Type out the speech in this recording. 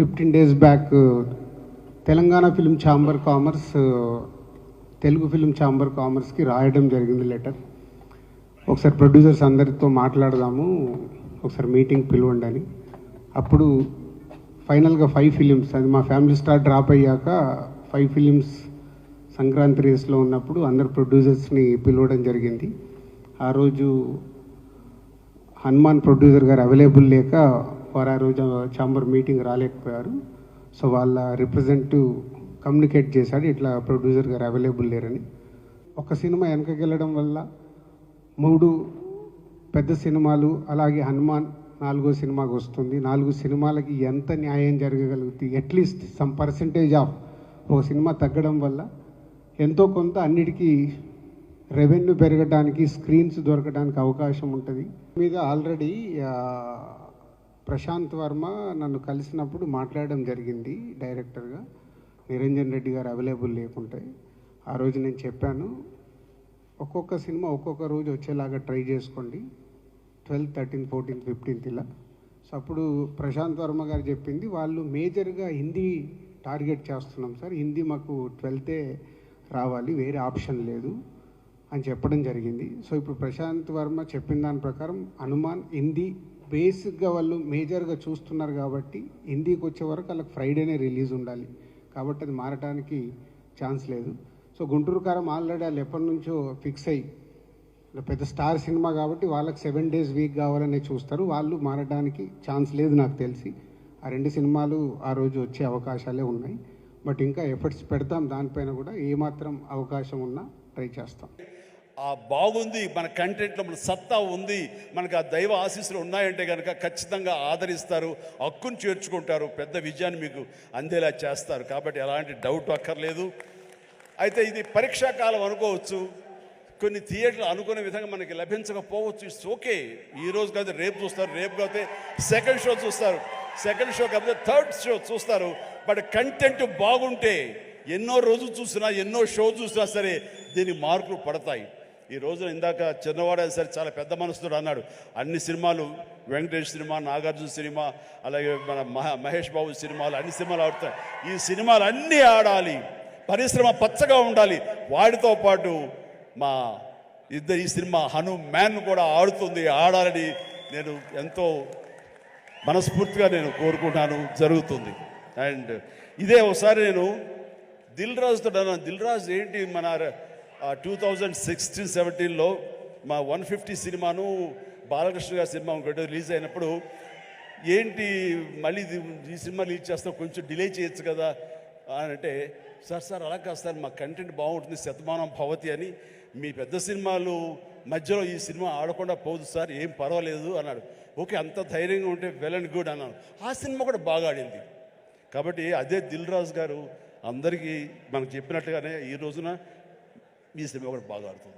Fifteen days back Telangana film chamber commerce Telugu film chamber కామర్స్కి రాయడం జరిగింది letter. ఒకసారి producers అందరితో మాట్లాడదాము ఒకసారి మీటింగ్ పిలవండి అని. అప్పుడు ఫైనల్గా ఫైవ్ ఫిలిమ్స్ అది మా ఫ్యామిలీ స్టార్ డ్రాప్ అయ్యాక ఫైవ్ ఫిలిమ్స్ సంక్రాంతి రేస్లో ఉన్నప్పుడు అందరు ప్రొడ్యూసర్స్ని పిలవడం జరిగింది. ఆ రోజు హనుమాన్ ప్రొడ్యూసర్ గారు అవైలబుల్ లేక ఫర్ ఆ రోజు ఛాంబర్ మీటింగ్ రాలేకపోయారు. సో వాళ్ళ రిప్రజెంటివ్ కమ్యూనికేట్ చేశాడు. ఇట్లా ప్రొడ్యూసర్ గారు అవైలబుల్ లేరని. ఒక సినిమా వెనకకి వెళ్ళడం వల్ల మూడు పెద్ద సినిమాలు అలాగే హనుమాన్ నాలుగో సినిమాకి వస్తుంది. నాలుగు సినిమాలకి ఎంత న్యాయం జరగగలుగుతుంది at least some percentage of ఒక సినిమా తగ్గడం వల్ల ఎంతో కొంత అన్నిటికీ రెవెన్యూ పెరగడానికి స్క్రీన్స్ దొరకడానికి అవకాశం ఉంటుంది. మీద ఆల్రెడీ ప్రశాంత్ వర్మ నన్ను కలిసినప్పుడు మాట్లాడడం జరిగింది డైరెక్టర్గా. నిరంజన్ రెడ్డి గారు అవైలబుల్ లేకుంటే. ఆ రోజు నేను చెప్పాను ఒక్కొక్క సినిమా ఒక్కొక్క రోజు వచ్చేలాగా ట్రై చేసుకోండి. ట్వెల్త్ థర్టీన్ ఫోర్టీన్త్ ఫిఫ్టీన్త్ ఇలా. సో అప్పుడు ప్రశాంత్ వర్మ గారు చెప్పింది వాళ్ళు మేజర్గా హిందీ టార్గెట్ చేస్తున్నాం సార్. హిందీ మాకు ట్వెల్తే రావాలి వేరే ఆప్షన్ లేదు అని చెప్పడం జరిగింది. సో ఇప్పుడు ప్రశాంత్ వర్మ చెప్పిన దాని ప్రకారం హనుమాన్ హిందీ బేసిక్గా వాళ్ళు మేజర్గా చూస్తున్నారు కాబట్టి హిందీకి వచ్చే వరకు వాళ్ళకి ఫ్రైడేనే రిలీజ్ ఉండాలి. కాబట్టి అది మారటానికి ఛాన్స్ లేదు. సో గుంటూరు కారం ఆల్రెడీ వాళ్ళు ఎప్పటి నుంచో ఫిక్స్ అయ్యి పెద్ద స్టార్ సినిమా కాబట్టి వాళ్ళకి సెవెన్ డేస్ వీక్ కావాలనే చూస్తారు. వాళ్ళు మారడానికి ఛాన్స్ లేదు నాకు తెలిసి. ఆ రెండు సినిమాలు ఆ రోజు వచ్చే అవకాశాలే ఉన్నాయి. బట్ ఇంకా ఎఫర్ట్స్ పెడతాం. దానిపైన కూడా ఏమాత్రం అవకాశం ఉన్నా ట్రై చేస్తాం. ఆ బాగుంది మన కంటెంట్లో మన సత్తా ఉంది మనకు ఆ దైవ ఆశీస్సులు ఉన్నాయంటే కనుక ఖచ్చితంగా ఆదరిస్తారు హక్కును చేర్చుకుంటారు పెద్ద విజయాన్ని మీకు అందేలా చేస్తారు. కాబట్టి ఎలాంటి డౌట్ అక్కర్లేదు. అయితే ఇది పరీక్షా కాలం అనుకోవచ్చు కొన్ని థియేటర్లు అనుకునే విధంగా మనకి లభించకపోవచ్చు ఇట్స్ ఓకే ఈ రోజు కాదు రేపు చూస్తారు రేపు కాకపోతే సెకండ్ షో చూస్తారు. సెకండ్ షో కాకపోతే థర్డ్ షో చూస్తారు. బట్ కంటెంట్ బాగుంటే ఎన్నో రోజులు చూసినా ఎన్నో షో చూసినా సరే దీనికి మార్కులు పడతాయి. ఈ రోజున ఇందాక చిన్నవాడు సరే చాలా పెద్ద మనసుతో అన్నాడు. అన్ని సినిమాలు వెంకటేష్ సినిమా నాగార్జున సినిమా అలాగే మన మహేష్ బాబు సినిమాలు అన్ని సినిమాలు ఆడుతాయి. ఈ సినిమాలు అన్నీ ఆడాలి. పరిశ్రమ పచ్చగా ఉండాలి. వాడితో పాటు మా ఇద్దరు ఈ సినిమా హను మ్యాన్ కూడా ఆడుతుంది. ఆడాలని నేను ఎంతో మనస్ఫూర్తిగా నేను కోరుకుంటాను. జరుగుతుంది. అండ్ ఇదే ఒకసారి నేను దిల్ రాజుతో అన్నాను. దిల్ రాజు ఏంటి మన టూ థౌజండ్ సిక్స్టీన్ సెవెంటీన్లో మా వన్ ఫిఫ్టీ సినిమాను బాలకృష్ణ గారి సినిమా ఒకటి రిలీజ్ అయినప్పుడు ఏంటి మళ్ళీ ఇది ఈ సినిమా రిలీజ్ చేస్తాం కొంచెం డిలే చేయొచ్చు కదా అని అంటే సార్ సార్ అలా కాదు సార్ మా కంటెంట్ బాగుంటుంది శతమానం భవతి అని మీ పెద్ద సినిమాలు మధ్యలో ఈ సినిమా ఆడకుండా పోదు సార్ ఏం పర్వాలేదు అన్నాడు. ఓకే అంత ధైర్యంగా ఉంటే వెల్ అండ్ గుడ్ అన్నాను. ఆ సినిమా కూడా బాగా ఆడింది. కాబట్టి అదే దిల్ రాజు గారు అందరికీ మనకు చెప్పినట్టుగానే ఈ రోజున ఈ సినిమా కూడా బాగా ఆడుతుంది